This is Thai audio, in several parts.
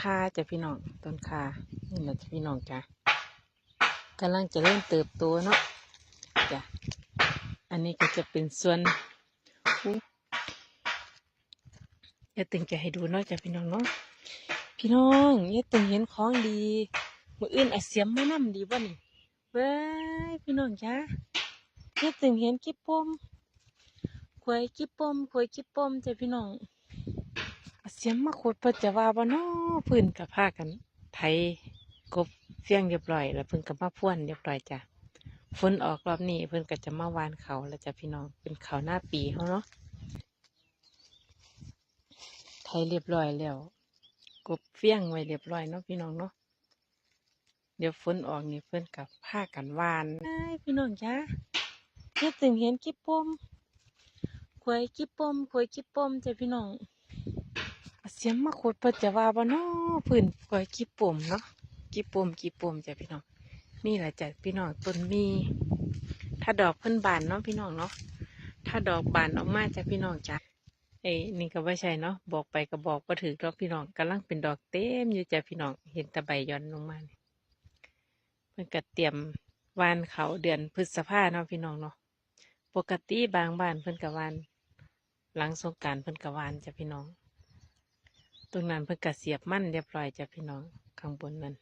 คาจ้ะพี่น้องต้นคานี่นะจ้ะพี่น้องจ้ะกำลังจะเริ่มเติบโตเนาะจ้ะอันนี้ก็จะเป็นส่วนคุยเยตึงจะให้ดูเนาะจ้ะพี่น้องเนาะพี่น้องเยตึงเห็นของดีมืออื่นอาเสียมมานำดีบ่นี่เว้ยพี่น้องจ้ะเยตึงเห็นกิ๊บปมขวยกิ๊บปมขวยกิ๊บปมจ้ะพี่น้อง เสียมมาขุดเพิ่นจะว่าบ่นอพื้นกับผ้ากันไถกบเฟียงเรียบร้อย แล้วเพิ่นก็มาพ่วนเรียบร้อยจ้ะฝนออกรอบนี้เพิ่นก็จะมาวานเขาแล้วจ้ะพี่น้องเป็นเขาหน้าปีเขาเนาะไถเรียบร้อยแล้วกบเฟียงไว้เรียบร้อยเนาะพี่น้องเนาะเดี๋ยวฝนออกนี่เพิ่นกับผ้ากันวานไอ้ยพี่น้องจ้าเฮ็ดถึงเห็นกิ๊บปมขวยกิ๊บปมขวยกิ๊บปมจ้ะพี่น้อง เสียมมาขุดเพิ่นจะว่าบ่น้อพื้นก้อยกี่ปุ่มเนาะกี่ปุ่มกี่ปุ่มจ้ะพี่น้องนี่แหละจ้ะพี่น้องต้นมี ถ้าดอกเพิ่นบานเนาะพี่น้องเนาะถ้าดอกบานออกมาจ้ะพี่น้องจ้ะเอ้นี่ก็บ่ใช่เนาะบอกไปก็บอกบ่ถือดอกพี่น้องกำลังเป็นดอกเต็มอยู่จ้ะพี่น้องเห็นแตะใบย้อนลงมานี่เพิ่นก็เตรียมวานเขาเดือนพฤษภาเนาะพี่น้องเนาะปกติบางบ้านเพิ่นก็หวานหลังสงกานต์เพิ่นก็หวานจ้ะพี่น้อง ตรงนั้นเพิ่นก็เสียบมั่นเรียบร้อยจ้ะพี่น้องข้างบนนั้น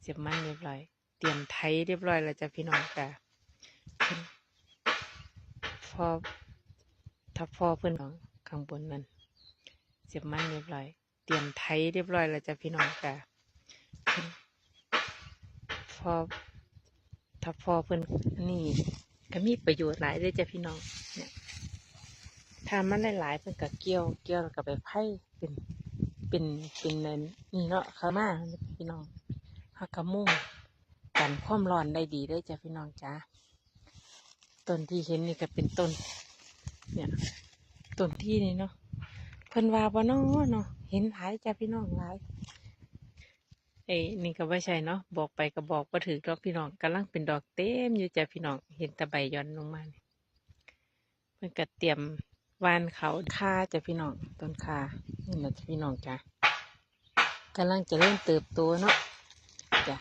เสียบมั่นเรียบร้อย เตรียมไถเรียบร้อยแล้วจ้ะพี่น้องจ้ะเพิ่นพอถ้าพอเพิ่นน้องข้างบนนั้น เสียบมั่นเรียบร้อย เตรียมไถเรียบร้อยแล้วจ้ะพี่น้องจ้ะเพิ่นพอถ้าพอเพิ่อนนี่ก็มีประโยชน์หลายเลยจ้ะพี่น้องเนี่ยถ้ามันหลายๆเพิ่นก็เกี่ยวเกี่ยวแล้วก็ไปไผ่เป็น เป็นเป็นเนินนี่เนาะขามาพี่น้องฮักกะมุ่งกันความร้อนได้ดีเลยจ้ะพี่น้องจ้าต้นที่เห็นนี่ก็เป็นต้น เนี่ยต้นที่นี่เนาะเพิ่นว่าบ่เนาะเนาะเห็นหลายจ้ะพี่น้องหลายเอ้นี่ก็บ่ใช่เนาะบอกไปก็บอกบ่ถือดอกพี่น้องกำลังเป็นดอกเต็มอยู่จ้ะพี่น้องเห็นแตะใบย้อนลงมานี่เพิ่นก็เตรียม วานเขาคาจะพี่น้องต้นคานี่นะจะพี่น้องจ้ะกำลังจะเริ่มเติบโตเนาะจ้ะ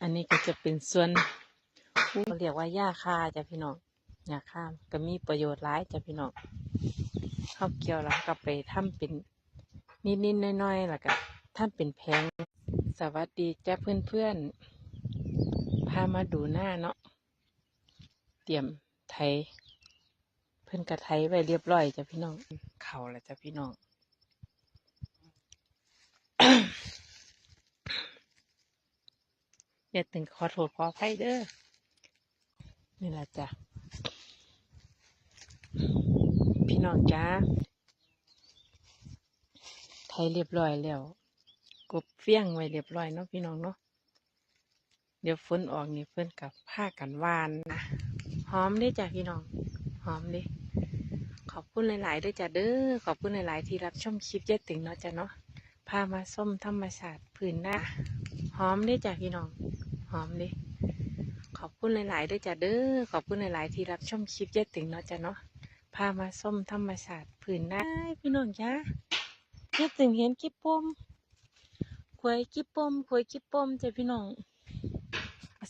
อันนี้ก็จะเป็นส่วนเขาเรียกว่าหญ้าคาจ้ะพี่น้องหญ้าคาก็มีประโยชน์หลายจ้ะพี่น้องเขาเกี่ยวแล้วก็ไปทำเป็นนิดๆน้อยๆแล้วก็ทำเป็นแผงสวัสดีจ้ะเพื่อนๆพามาดูหน้าเนาะเตรียมไถเพิ่นกระไทยไว้เรียบร้อยจ้ะพี่น้อง เขาละจ้ะพี่น้องอย่าตึงขอโทษขออภัยเด้อ นี่แหละจ้ะ พี่น้องจ้าไทยเรียบร้อยแล้ว กบเฟี้ยงไว้เรียบร้อยเนาะพี่น้องเนาะ เดี๋ยวฝนออกนี่เพิ่นกับผ้ากันหวานนะ หอมเด้จ้ะพี่น้อง หอมเด้ ขอบคุณหลาย ๆ ด้วยจ้ะเด้อ ขอบคุณหลาย ๆ ที่รับชมคลิปเจ๊ติงเนาะจ้ะเนาะ พามาส้มธรรมชาติพื้นหน้าหอมด้วยจ้ะพี่น้อง หอมด้ขอบคุณหลาย ๆ ด้วยจ้ะเด้อ ขอบคุณหลาย ๆ ที่รับชมคลิปเจ๊ติงเนาะจ้ะเนาะ พามาส้มธรรมชาติพื้นหน้าพี่น้องจ้าเจ๊ติงเห็นกิ๊บปมขวยกิ๊บปมขวยกิ๊บปมจ้ะพี่น้อง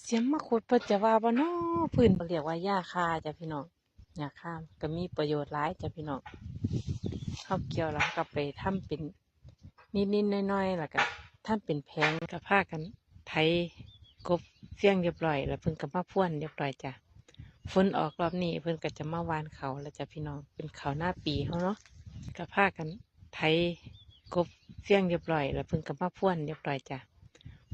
เสียมมาขุดเพิ่นจะว่าบ่น้อพื้นเรียกว่าหญ้าคาจ้ะพี่น้อง หญ้าคาก็มีประโยชน์หลายจ้ะพี่น้องเขาเกี่ยวแล้วก็ไปทำเป็นนิดๆน้อยๆแล้วก็ทำเป็นแผงก็พากันไถกบเฟี้ยงเรียบร้อย แล้วเพิ่นก็มาพ่วนเรียบร้อยจ้ะฝนออกรอบนี้เพิ่นก็จะมาวานเขาแล้วจ้ะพี่น้องเป็นเขาหน้าปีเขาเนาะก็พากันไถกบเฟี้ยงเรียบร้อย แล้วเพิ่นก็มาพ่วนเรียบร้อยจ้ะ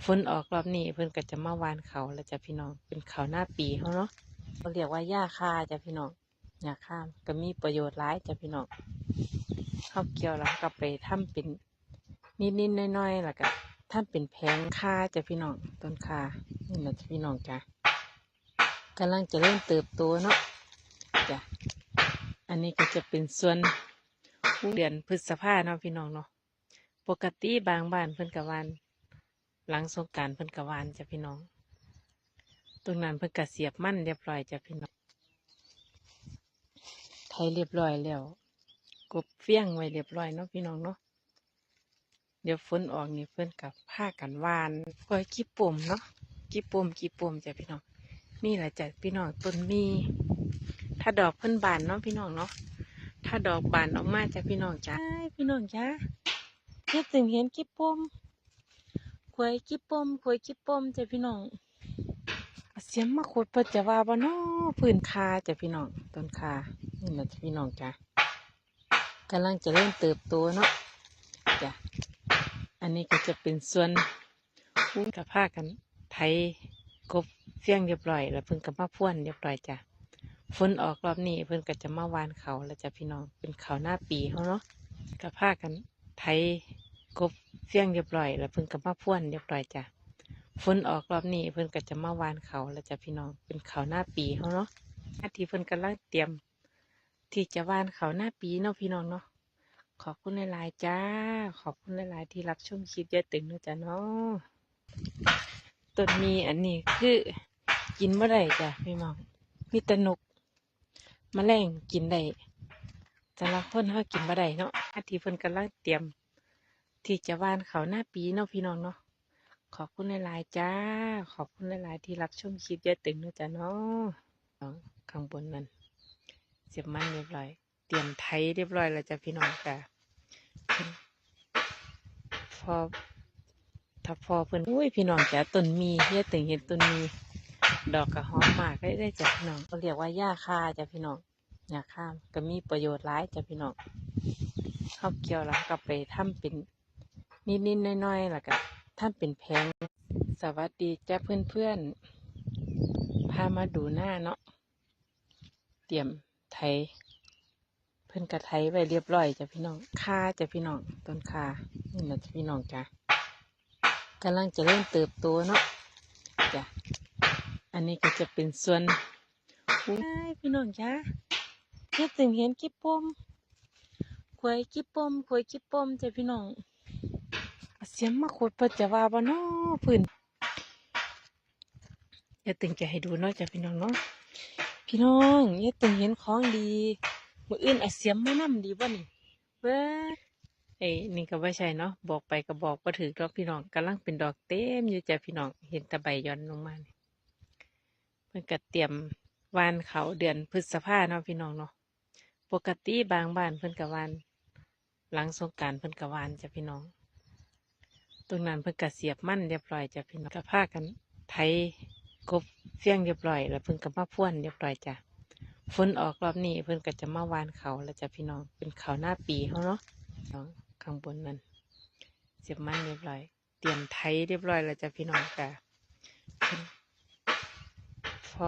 ฝนออกรอบนี้เพิ่นก็จะมาวานเขาแล้วจ้ะพี่น้องเป็นเขาหน้าปีเขาเนาะเขาเรียกว่าหญ้าคาจ้ะพี่น้อง หญ้าข้ามก็มีประโยชน์หลายจ้ะพี่น้องเขาเกี่ยวแล้วก็ไปทำเป็นนิดๆน้อยๆแล้วก็ทำเป็นแผงค่าจ้ะพี่น้องต้นคานี่นะจ้ะพี่น้องจ้ะกำลังจะเริ่มเติบโตเนาะจ้ะอันนี้ก็จะเป็นส่วนเดือนพฤษภาเนาะพี่น้องเนาะปกติบางบ้านเพิ่นกะวานหลังสงกรารเพิ่นกะวานจ้ะพี่น้อง ตรงนั้นเพิ่นกะเสียบมั่นเรียบร้อยจ้ะพี่น้อง ไทยเรียบร้อยแล้ว กบเฟี้ยงไว้เรียบร้อยเนาะพี่น้องเนาะเดี๋ยวฝนออกนี่เพิ่นกับผ้ากันหวานกล้วยกี่ปุ่มเนาะกี่ปุ่มกี่ปุ่มจ้ะพี่น้องนี่แหละจ้ะพี่น้องต้นมี ถ้าดอกเพิ่นบานเนาะพี่น้องเนาะถ้าดอกบานออกมาจ้ะพี่น้องจ้าพี่น้องจ้าเฮ็ดถึงเห็นกี่ปุ่มกล้วยกี่ปุ่มกล้วยกี่ปุ่มจ้ะพี่น้องเอาเสียมมาขุดเพิ่นจะว่าบ่เนาะพื้นคาจ้ะพี่น้องต้นคา นี่แหละจ้ะพี่น้องจ้ากำลังจะเริ่มเติบโตเนาะจ้ะอันนี้ก็จะเป็นส่วนอู้นกับผ้ากันไทยกบเฟี้ยงเรียบร้อย แล้วเพิ่นก็มาพ่วนเรียบร้อยจ้ะฝนออกรอบนี้เพิ่นก็จะมาวานเขาแล้วจ้ะพี่น้องเป็นเขาหน้าปีเขาเนาะกับผ้ากันไทยกบเฟี้ยงเรียบร้อย แล้วเพิ่นก็มาพ่วนเรียบร้อยจ้ะฝนออกรอบนี้เพิ่นก็จะมาวานเขาแล้วจ้ะพี่น้องเป็นเขาหน้าปีเขาเนาะหน้าที่เพิ่นกำลังเตรียม ที่จะหวานเขาหน้าปีเนาะพี่น้องเนาะขอบคุณหลายๆจ้า ขอบคุณหลายๆที่รับชมคลิปยายตึงนะจ้ะเนาะต้นมีอันนี้คือกินเมื่อไรจ้ะพี่น้องมีตนกแมลงกินได้แต่ละคนเขากินบ่ได้เนาะอาทิเพิ่นกำลังเตรียม ที่จะว่านเขาหน้าปีเนาะพี่น้องเนาะขอบคุณหลายๆจ้า ขอบคุณหลายๆที่รับชมคลิปยายตึงนะจ้ะเนาะข้างบนนั้น เสียบมันเรียบร้อย เตรียมไทยเรียบร้อยแล้วจ้ะพี่น้องจ้ะพอถ้าพอเพิ่นอุ้ยพี่น้องจ้ะต้นมีเฮ็ดถึงเห็นต้นมี ดอกกระหอมมากได้ได้จ้ะพี่น้องเขาเรียกว่าหญ้าคาจ้ะพี่น้องหญ้าคาก็มีประโยชน์หลายจ้ะพี่น้องเข้าเกี่ยวแล้วก็ไปทำเป็นนิดๆน้อยๆแล้วก็ทำเป็นแพงสวัสดีจ้ะเพื่อนๆพามาดูหน้าเนาะเตรียม เพิ่นกระไทยไว้เรียบร้อยจ้ะพี่น้องค่าจ้ะพี่น้องต้นค่านี่นะจ้ะพี่น้องจ้ะกำลังจะเริ่มเติบโตเนาะจ้ะอันนี้ก็จะเป็นส่วนอุ้ยพี่น้องจ้ะเฮ็ดถึงเห็นกี่ปมกล้วยกี่ปมกล้วยกี่ปมจ้ะพี่น้องเสียมมาขุดเพิ่นจะว่าบ่เนาะพื้นเดี๋ยวตึงจะให้ดูเนาะจ้ะพี่น้องเนาะ พี่น้องเฮ็ดถึงเห็นของดี มืออื่นอาเสียมมานำดีบ่นี่เว้ยเอ้นี่ก็ไม่ใช่เนาะบอกไปก็บอกบ่ถือดอกพี่น้องกำลังเป็นดอกเต็มอยู่จ้ะพี่น้องเห็นแตะใบย้อนลงมานี่เพิ่นก็เตรียมวานเขาเดือนพฤษภาเนาะพี่น้องเนาะปกติบางบ้านเพิ่นก็วาน หลังสงกานต์เพิ่นก็วานจ้ะพี่น้อง ตรงนั้นเพิ่นก็เสียบมั่นเรียบร้อยจ้ะพี่น้องก็พากันไถกบ เฟี้ยงเรียบร้อย แล้วเพิ่นก็มาพ่วนเรียบร้อยจ้ะฝนออกรอบนี้เพิ่นก็จะมาวานเขาแล้วจ้ะพี่น้องเป็นเขาหน้าปีเขาเนาะข้างบนนั้นเสียบมันเรียบร้อย เตรียมไทยเรียบร้อยแล้วจ้ะพี่น้องจ้ะพอ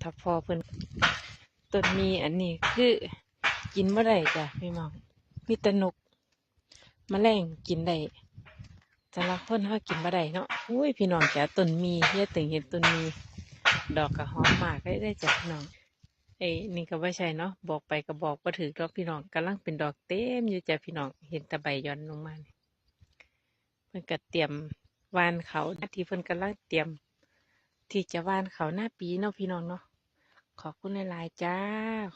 ถ้าพอเพิ่นต้นมีอันนี้คือกินเมื่อไรจ้ะพี่น้องมีตนกแมลงกินได้ แต่ละคนเขากินบ่ได้เนาะอุ้ยพี่น้องจ้ะต้นมีเฮ็ดถึงเห็นต้นมี ดอกกระหอมมากได้ได้จ้ะพี่น้องเอ้ยนี่ก็ไม่ใช่เนาะบอกไปก็บอกว่าถือดอกพี่น้องกำลังเป็นดอกเต็มอยู่จ้ะพี่น้องเห็นแตะใบย้อนลงมานี่เพิ่นก็เตรียมวานเขาที่เพิ่นกำลังเตรียม ที่จะวานเขาหน้าปีเนาะพี่น้องเนาะขอบคุณหลายๆจ้า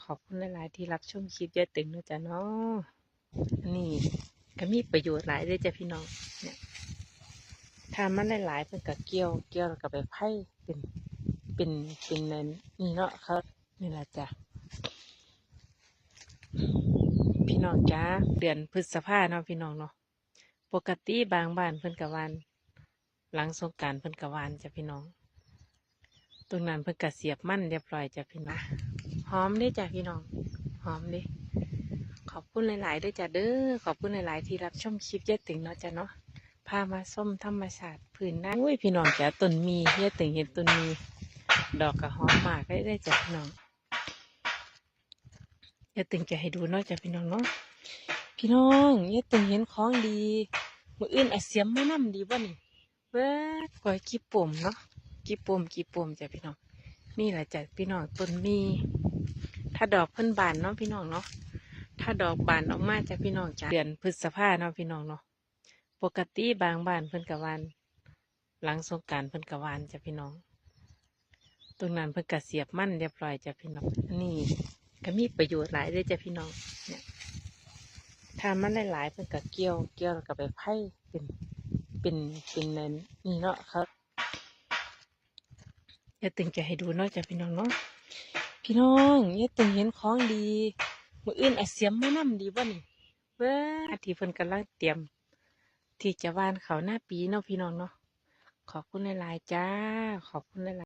ขอบคุณหลายๆที่รับชมคลิปเยายตึงเนาะจ้ะเนาะนนี้ก็มีประโยชน์หลายเลยจ้ะพี่น้องเนี่ย ทามันหลายๆเพิ่นก็เกี่ยวเกี่ยวแล้วก็ไปไผ่เป็นเป็นเป็นนั่นนี่เนาะเขานี่แหละจ้ะพี่น้องจ้าเดือนพฤษภาเนาะพี่น้องเนาะปกติบางบ้านเพิ่นกะวานหลังสงการเพิ่นกะวานจ้ะพี่น้อง ตรงนั้นเพิ่นกะเสียบมั่นเรียบร้อยจ้ะพี่น้องหอมด้จ้ะพี่น้องหอมด้ขอบคุณหลายๆด้วยจ้ะเด้อขอบคุณหลายๆที่รับชมคลิปเยอะติงเนาะจ้ะเนาะ พามาส้มธรรมชาติพื้นน้ำอุ้ยพี่น้องจ้ะต้นมีเยอะติงเห็นต้นมี ดอกกระหอมมากได้ได้จากพี่น้องอย่าตึงจะให้ดูเนาะจากพี่น้องเนาะพี่น้องอย่าตึงเห็นของดีมืออื่นอาเสียมมานำดีบ่นี่เว้ยก้อยกี่ปุ่มเนาะกี่ปุ่มกี่ปุ่มจ้ะพี่น้องนี่แหละจ้ะพี่น้องต้นมี ถ้าดอกเพิ่นบานเนาะพี่น้องเนาะถ้าดอกบานออกมาจ้ะพี่น้องจ้ะเดือนพฤษภาเนาะพี่น้องเนาะ ปกติบางบ้านเพิ่นกะวานหลังสงการเพิ่นกะวานจ้ะพี่น้อง ตรงนั้นเพิ่นกะเสียบมั่นเรียบร้อยจ้ะพี่น้องนี่ก็มีประโยชน์หลายเลยจ้ะพี่น้องเนี่ยถ้ามันหลายๆเพิ่นก็เกี่ยวเกี่ยวแล้วก็ไปไผ่เป็นเป็นเป็นเนั่นนี่เนาะครับอย่าตึงจะให้ดูเนาะจ้ะพี่น้องเนาะพี่น้องอย่าตึงเห็นของดีมืออื่นอาเสียมมานํดีบ่นี่เบ้อที่เพิ่นกำลังเตรียม ที่จะว่านเขาหน้าปีเนาะพี่น้องเนาะขอบคุณหลายๆจ้า ขอบคุณหลายๆ